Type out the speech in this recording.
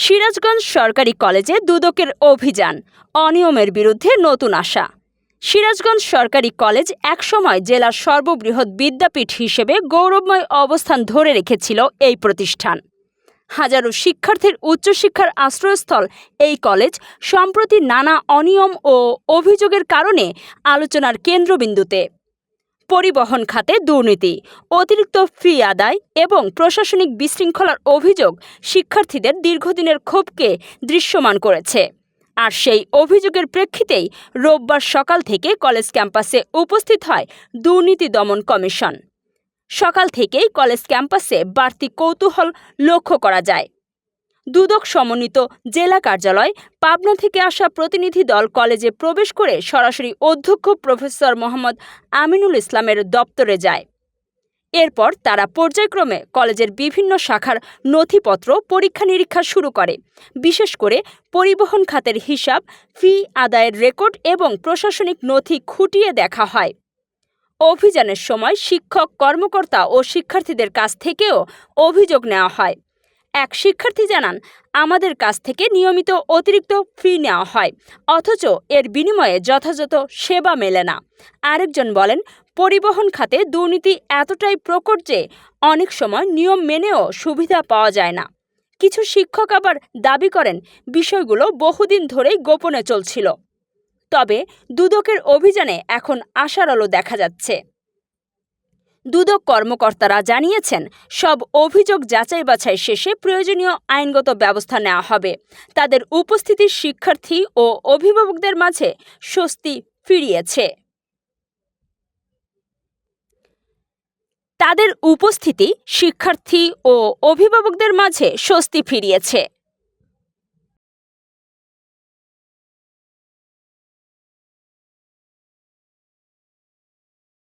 সিরাজগঞ্জ সরকারি কলেজে দুদকের অভিযান, অনিয়মের বিরুদ্ধে নতুন আশা। সিরাজগঞ্জ সরকারি কলেজ একসময় জেলার সর্ববৃহৎ বিদ্যাপীঠ হিসেবে গৌরবময় অবস্থান ধরে রেখেছিল এই প্রতিষ্ঠান। হাজারো শিক্ষার্থীর উচ্চশিক্ষার আশ্রয়স্থল এই কলেজ সম্প্রতি নানা অনিয়ম ও অভিযোগের কারণে আলোচনার কেন্দ্রবিন্দুতে। পরিবহন খাতে দুর্নীতি, অতিরিক্ত ফি আদায় এবং প্রশাসনিক বিশৃঙ্খলার অভিযোগ শিক্ষার্থীদের দীর্ঘদিনের ক্ষোভকে দৃশ্যমান করেছে। আর সেই অভিযোগের প্রেক্ষিতেই রোববার সকাল থেকে কলেজ ক্যাম্পাসে উপস্থিত হয় দুর্নীতি দমন কমিশন। সকাল থেকেই কলেজ ক্যাম্পাসে বাড়তি কৌতূহল লক্ষ্য করা যায়। দুদক সমন্বিত জেলা কার্যালয়, পাবনা থেকে আসা প্রতিনিধি দল কলেজে প্রবেশ করে সরাসরি অধ্যক্ষ প্রফেসর মোহাম্মদ আমিনুল ইসলামের দপ্তরে যায়। এরপর তারা পর্যায়ক্রমে কলেজের বিভিন্ন শাখার নথিপত্র পরীক্ষা নিরীক্ষা শুরু করে। বিশেষ করে পরিবহন খাতের হিসাব, ফি আদায়ের রেকর্ড এবং প্রশাসনিক নথি খুঁটিয়ে দেখা হয়। অভিযানের সময় শিক্ষক, কর্মকর্তা ও শিক্ষার্থীদের কাছ থেকেও অভিযোগ নেওয়া হয়। এক শিক্ষার্থী জানান, আমাদের কাছ থেকে নিয়মিত অতিরিক্ত ফি নেওয়া হয়, অথচ এর বিনিময়ে যথাযথ সেবা মেলে না। আরেকজন বলেন, পরিবহন খাতে দুর্নীতি এতটাই প্রকট যে অনেক সময় নিয়ম মেনেও সুবিধা পাওয়া যায় না। কিছু শিক্ষক আবার দাবি করেন, বিষয়গুলো বহুদিন ধরেই গোপনে চলছিল। তবে দুদকের অভিযানে এখন আশার আলো দেখা যাচ্ছে। দুদক কর্মকর্তারা জানিয়েছেন, সব অভিযোগ যাচাই বাছাই শেষে প্রয়োজনীয় আইনগত ব্যবস্থা নেওয়া হবে। তাদের উপস্থিতি শিক্ষার্থী ও অভিভাবকদের মাঝে স্বস্তি ফিরিয়েছে। তাদের উপস্থিতি শিক্ষার্থী ও অভিভাবকদের মাঝে স্বস্তি ফিরিয়েছে।